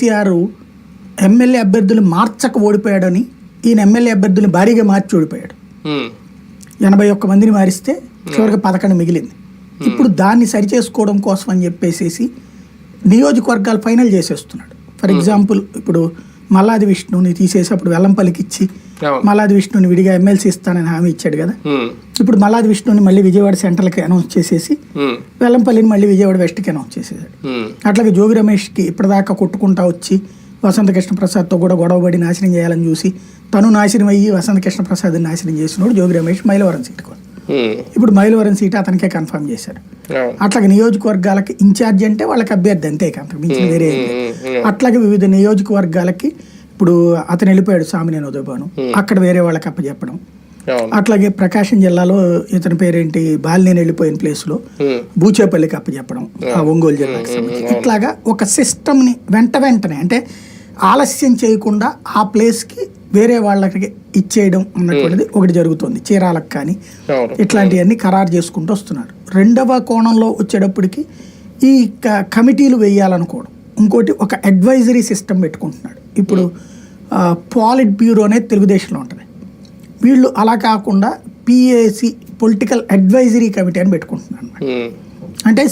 KCR MLA అభ్యర్థులు మార్చక ఓడిపోయాడని ఈయన MLA అభ్యర్థులు భారీగా మార్చి ఓడిపోయాడు. ఎనభై ఒక్క మందిని మారిస్తే చివరికి పదకొండు మిగిలింది. ఇప్పుడు దాన్ని సరిచేసుకోవడం కోసం అని చెప్పేసేసి నియోజకవర్గాలు ఫైనల్ చేసేస్తున్నాడు. ఫర్ ఎగ్జాంపుల్ ఇప్పుడు మల్లాది విష్ణుని తీసేసి అప్పుడు వెల్లంపల్లికి ఇచ్చి. మల్లాది విష్ణుని విడిగా ఎమ్మెల్సీ ఇస్తానని హామీ ఇచ్చాడు కదా. ఇప్పుడు మల్లాది విష్ణుని మళ్ళీ విజయవాడ సెంట్రల్కి అనౌన్స్ చేసేసి వెల్లంపల్లిని మళ్ళీ విజయవాడ వెస్ట్కి అనౌన్స్ చేసేసాడు. అట్లాగే జోగి రమేష్కి ఇప్పటిదాకా కొట్టుకుంటా వచ్చి వసంత కృష్ణ ప్రసాద్తో కూడా గొడవపడి నాశనం చేయాలని చూసి తను నాశనం అయ్యి వసంత కృష్ణ ప్రసాద్ నాశనం చేసినోడు జోగి రమేష్ మైలవరం సీటుకు ఉమ్, ఇప్పుడు మైలవరం సీటు అతనికే కన్ఫర్మ్ చేశారు. అట్లాగే నియోజకవర్గాలకి ఇన్ఛార్జ్ అంటే వాళ్ళకి అభ్యర్థి అంతే కాదు మించిన వేరే ఉమ్, అట్లాగే వివిధ నియోజకవర్గాలకి ఇప్పుడు అతను వెళ్ళిపోయాడు సామినేని ఉదయభాను అక్కడ వేరే వాళ్ళకి అప్పచెప్పడం. అట్లాగే ప్రకాశం జిల్లాలో ఇతని పేరేంటి బాలినేని వెళ్ళిపోయిన ప్లేస్లో ఉమ్, బూచేపల్లికి అప్పచెప్పడం ఆ ఒంగోలు జిల్లాకి సంబంధించి. ఇట్లాగా ఒక సిస్టమ్ని వెంట వెంటనే అంటే ఆలస్యం చేయకుండా ఆ ప్లేస్కి వేరే వాళ్ళకి ఇచ్చేయడం అన్నటువంటిది ఒకటి జరుగుతుంది చీరాలకు కానీ. ఇట్లాంటివన్నీ ఖరారు చేసుకుంటూ వస్తున్నారు. రెండవ కోణంలో వచ్చేటప్పటికి ఈ క- కమిటీలు వేయాలనుకోవడం. ఇంకోటి ఒక అడ్వైజరీ సిస్టమ్ పెట్టుకుంటున్నాడు. ఇప్పుడు పాలిట్ బ్యూరో అనేది తెలుగుదేశంలో ఉంటుంది. వీళ్ళు అలా కాకుండా పిఏసి పొలిటికల్ అడ్వైజరీ కమిటీ అని ఉమ్, అంటే